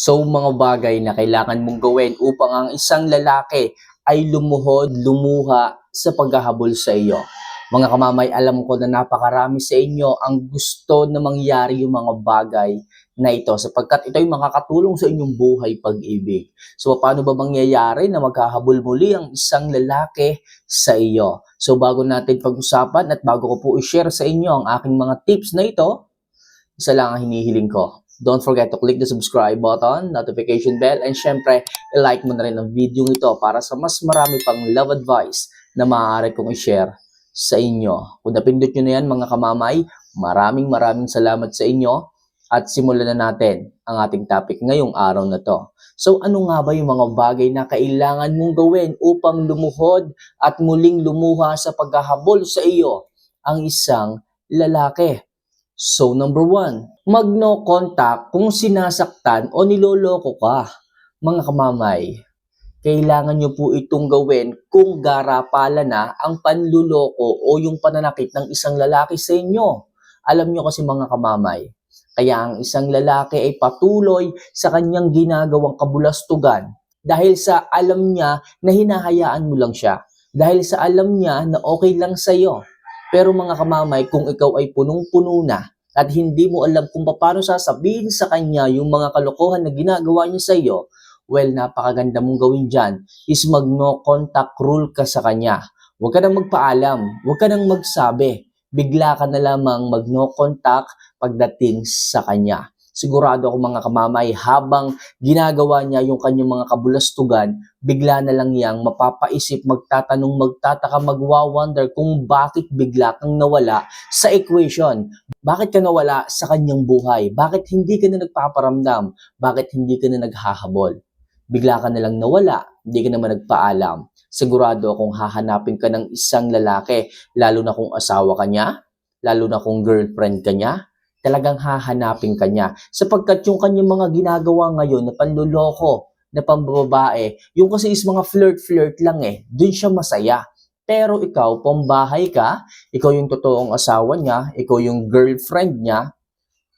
So mga bagay na kailangan mong gawin upang ang isang lalaki ay lumuhod, lumuha sa paghahabol sa iyo. Mga kamamay, alam ko na napakarami sa inyo ang gusto na mangyari yung mga bagay na ito sapagkat ito ay makakatulong sa inyong buhay pag-ibig. So paano ba mangyayari na maghahabol muli ang isang lalaki sa iyo? So bago natin pag-usapan at bago ko po i-share sa inyo ang aking mga tips na ito, isa lang ang hinihiling ko. Don't forget to click the subscribe button, notification bell, and syempre, i-like mo na rin ang video ito para sa mas marami pang love advice na maaari kong i-share sa inyo. Kung napindot nyo na yan mga kamamay, maraming maraming salamat sa inyo at simulan na natin ang ating topic ngayong araw na to. So ano nga ba yung mga bagay na kailangan mong gawin upang lumuhod at muling lumuha sa paghahabol sa iyo ang isang lalaki? So number one, mag no contact kung sinasaktan o niloloko ka. Mga kamamay, kailangan nyo po itong gawin kung garapala na ang panluloko o yung pananakit ng isang lalaki sa inyo. Alam nyo kasi mga kamamay, kaya ang isang lalaki ay patuloy sa kanyang ginagawang kabulastugan dahil sa alam niya na hinahayaan mo lang siya. Dahil sa alam niya na okay lang sa'yo. Pero mga kamamay, kung ikaw ay punong-puno na at hindi mo alam kung paano sasabihin sa kanya yung mga kalokohan na ginagawa niya sa iyo, well, napakaganda mong gawin dyan is mag no contact rule ka sa kanya. Huwag ka nang magpaalam, huwag ka nang magsabi. Bigla ka na lamang mag no contact pagdating sa kanya. Sigurado ako mga kamamay, habang ginagawa niya yung kanyang mga kabulastugan, bigla na lang yang mapapaisip, magtatanong, magtataka, magwa-wonder kung bakit bigla kang nawala sa equation. Bakit ka nawala sa kanyang buhay? Bakit hindi ka na nagpaparamdam? Bakit hindi ka na naghahabol? Bigla ka na lang nawala, hindi ka naman nagpaalam. Sigurado akong hahanapin ka ng isang lalaki, lalo na kung asawa ka niya, lalo na kung girlfriend ka niya, talagang hahanapin ka niya. Sapagkat yung kanyang mga ginagawa ngayon na panluloko, na pambabae, yung kasi is mga flirt-flirt lang eh, dun siya masaya. Pero ikaw, pambahay ka, ikaw yung totoong asawa niya, ikaw yung girlfriend niya,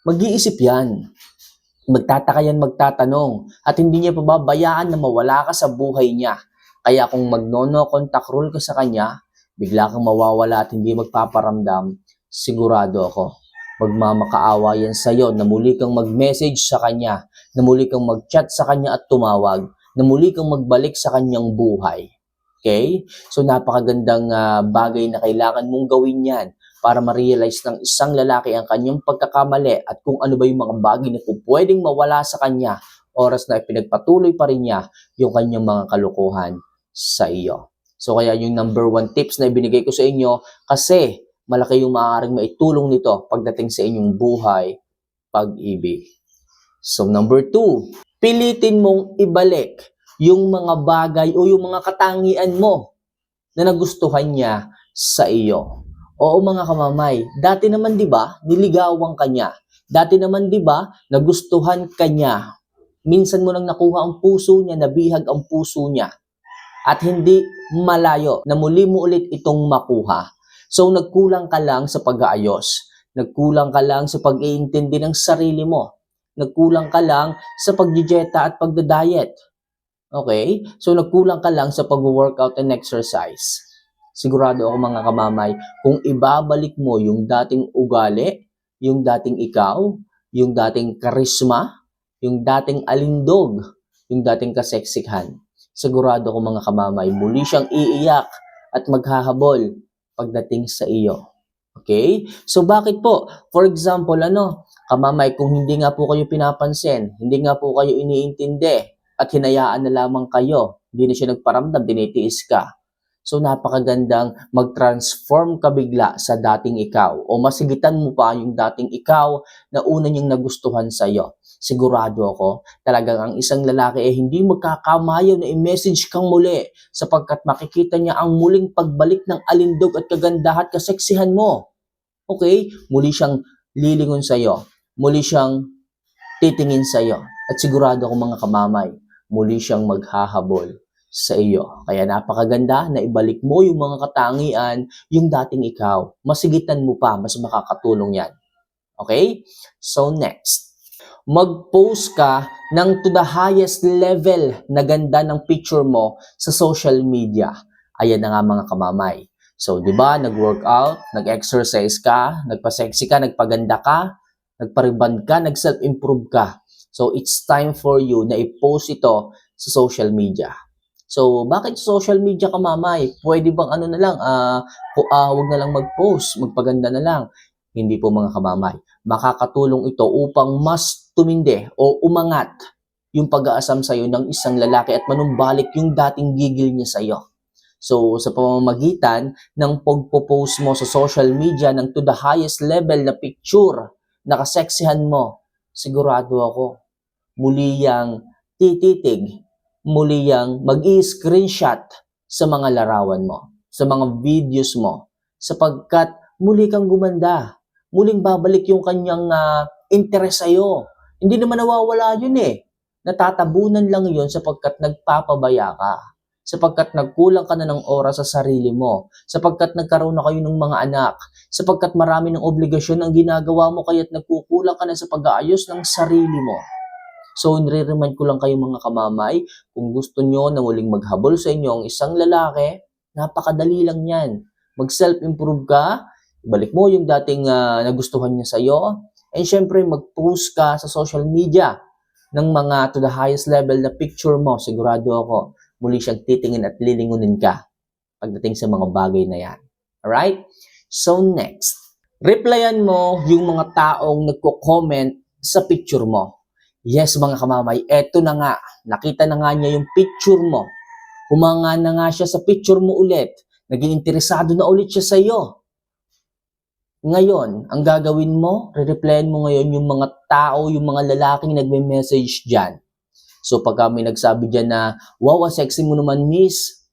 mag-iisip yan. Magtataka yan, magtatanong. At hindi niya pababayaan na mawala ka sa buhay niya. Kaya kung magnono contact rule ka sa kanya, bigla kang mawawala at hindi magpaparamdam, sigurado ako, magmamakaawa yan sa'yo na muli kang mag-message sa kanya, na muli kang mag-chat sa kanya at tumawag, na muli kang magbalik sa kanyang buhay. Okay? So napakagandang ah, bagay na kailangan mong gawin yan para ma-realize ng isang lalaki ang kanyang pagkakamali at kung ano ba yung mga bagay na pwedeng mawala sa kanya oras na ipinagpatuloy pa rin niya yung kanyang mga kalukuhan sa iyo. So kaya yung number one tips na ibinigay ko sa inyo kasi malaki yung maaaring maitulong nito pagdating sa inyong buhay, pag-ibig. So number two, pilitin mong ibalik yung mga bagay o yung mga katangian mo na nagustuhan niya sa iyo. Oo mga kamamay, dati naman 'di ba, niligawan ka niya. Dati naman 'di ba, nagustuhan ka niya. Minsan mo nang nakuha ang puso niya, nabihag ang puso niya. At hindi malayo na muli mo ulit itong makuha. So nagkulang ka lang sa pag-aayos. Nagkulang ka lang sa pag-iintindi ng sarili mo. Nagkulang ka lang sa pagdijeta at pagda-diet. Okay? So nagkulang ka lang sa pag-workout and exercise. Sigurado ako mga kamamay, kung ibabalik mo yung dating ugali, yung dating ikaw, yung dating karisma, yung dating alindog, yung dating kaseksihan, sigurado ako mga kamamay, muli siyang iiyak at maghahabol pagdating sa iyo. Okay? So bakit po? For example, ano, kamamay, kung hindi nga po kayo pinapansin, hindi nga po kayo iniintindi, at hinayaan na lamang kayo, hindi na siya nagparamdam, dinitiis ka. So napakagandang mag-transform ka bigla sa dating ikaw o masigitan mo pa yung dating ikaw na una niyang nagustuhan sa iyo. Sigurado ako, talagang ang isang lalaki ay hindi magkakamayaw na i-message kang muli sapagkat makikita niya ang muling pagbalik ng alindog at kagandahan at kaseksihan mo. Okay? Muli siyang lilingon sa iyo. Muli siyang titingin sa iyo. At sigurado ako mga kamamay, muli siyang maghahabol sa iyo. Kaya napakaganda na ibalik mo yung mga katangian, yung dating ikaw. Masigitan mo pa, mas makakatulong yan. Okay? So next, mag-post ka ng to the highest level na ganda ng picture mo sa social media. Ayan na nga mga kamamay. So, di ba, nag-workout, nag-exercise ka, nagpa-sexy ka, nagpaganda ka, nagpariband ka, nag-self-improve ka. So, it's time for you na i-post ito sa social media. So, bakit social media ka, mamay? Pwede bang ano na lang, pu- ah, wag na lang mag-post, magpaganda na lang. Hindi po mga kamamay. Makakatulong ito upang mas tumindi o umangat yung pag-aasam sa'yo ng isang lalaki at manumbalik yung dating gigil niya sa'yo. So, sa pamamagitan ng pagpo-post mo sa social media ng to the highest level na picture, nakaseksihan mo, sigurado ako, muli yang tititig, muli yang mag-i-screenshot sa mga larawan mo, sa mga videos mo, sapagkat muli kang gumanda. Muling babalik yung kanyang ah, interes sa'yo. Hindi naman nawawala yun eh. Natatabunan lang yun sapagkat nagpapabaya ka sapagkat nagkulang ka na ng oras sa sarili mo, sapagkat nagkaroon na kayo ng mga anak, sapagkat marami ng obligasyon ang ginagawa mo kaya't nagkukulang ka na sa pag-aayos ng sarili mo. So, nire-remind ko lang kayo mga kamamay, kung gusto nyo na muling maghabol sa inyo ang isang lalaki, napakadali lang yan. Mag-self-improve ka, balik mo yung dating ah, nagustuhan niya sa'yo, and syempre mag-post ka sa social media ng mga to the highest level na picture mo, sigurado ako, muli siyang titingin at lilingunin ka pagdating sa mga bagay na yan. Alright? So next, replyan mo yung mga taong nagko-comment sa picture mo. Yes, mga kamamay, eto na nga. Nakita na nga niya yung picture mo. Humanga na nga siya sa picture mo ulit. Naging interesado na ulit siya sa iyo. Ngayon, ang gagawin mo, re-replyan mo ngayon yung mga tao, yung mga lalaking nagme-message dyan. So pagka may nagsabi dyan na, wow, sexy mo naman, miss.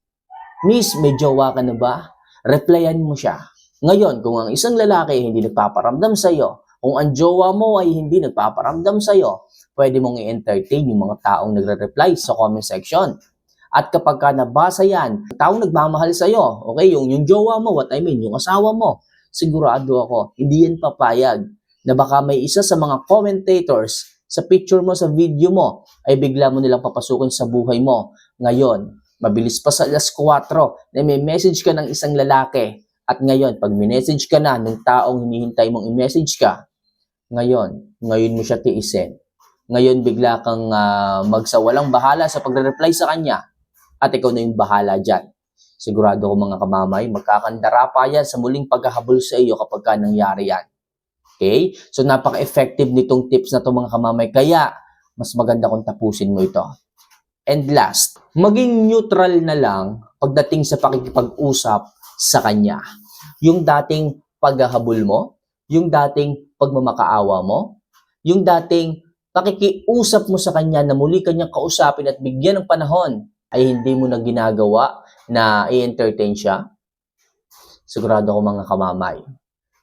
Miss, may jowa ka na ba? Replyan mo siya. Ngayon, kung ang isang lalaki hindi nagpaparamdam sa'yo, kung ang jowa mo ay hindi nagpaparamdam sa'yo, pwede mong i-entertain yung mga taong nagre-reply sa comment section. At kapag ka nabasa yan, taong nagmamahal sa'yo, okay, yung, yung jowa mo, what I mean, yung asawa mo, sigurado ako, hindi yan papayag na baka may isa sa mga commentators sa picture mo, sa video mo, ay bigla mo nilang papasukin sa buhay mo. Ngayon, mabilis pa sa alas 4 na may message ka ng isang lalaki. At ngayon, pag minessage ka na ng taong hinihintay mong i-message ka, ngayon, ngayon mo siya tiisin. Ngayon, bigla kang ah, magsawalang bahala sa pagre-reply sa kanya. At ikaw na yung bahala dyan. Sigurado ko mga kamamay, magkakandara pa yan sa muling paghahabol sa iyo kapag ka nangyari yan. Okay? So, napaka-effective nitong tips na to mga kamamay. Kaya, mas maganda kung tapusin mo ito. And last, maging neutral na lang pagdating sa pakikipag-usap sa kanya. Yung dating paghahabol mo, yung dating pagmamakaawa mo, yung dating pakikiusap mo sa kanya na muli kanyang kausapin at bigyan ng panahon ay hindi mo na ginagawa na i-entertain siya, sigurado ko mga kamamay.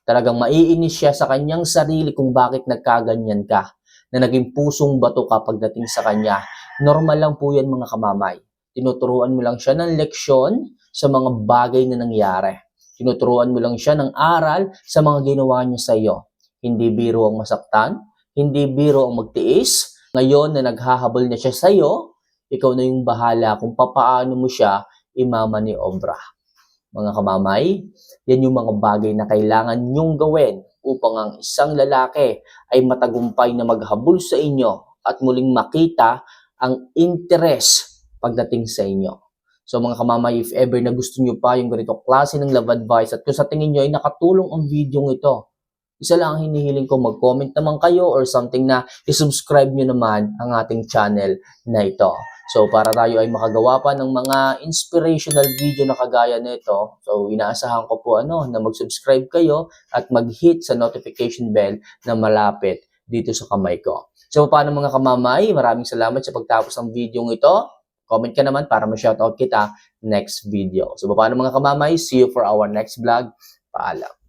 Talagang maiinis siya sa kanyang sarili kung bakit nagkaganyan ka, na naging pusong bato ka pagdating sa kanya. Normal lang po yan mga kamamay. Tinuturuan mo lang siya ng leksyon sa mga bagay na nangyari. Tinuturuan mo lang siya ng aral sa mga ginawa niya sa iyo. Hindi biro ang masaktan, hindi biro ang magtiis. Ngayon na naghahabol na siya sa iyo, ikaw na yung bahala kung papaano mo siya imama ni obra. Mga kamamay, yan yung mga bagay na kailangan nyong gawin upang ang isang lalaki ay matagumpay na maghabol sa inyo at muling makita ang interes pagdating sa inyo. So mga kamamay, if ever na gusto nyo pa yung ganito klase ng love advice at kung sa tingin nyo ay nakatulong ang video ito, isa lang ang hinihiling ko, mag-comment naman kayo or something na isubscribe nyo naman ang ating channel na ito. So para tayo ay makagawa pa ng mga inspirational video na kagaya nito, so inaasahan ko po ano na mag-subscribe kayo at mag-hit sa notification bell na malapit dito sa kamay ko. So paano mga kamamay, maraming salamat sa pagtapos ng video ito. Comment ka naman para ma-shoutout kita next video. So paano mga kamamay, see you for our next vlog. Paalam.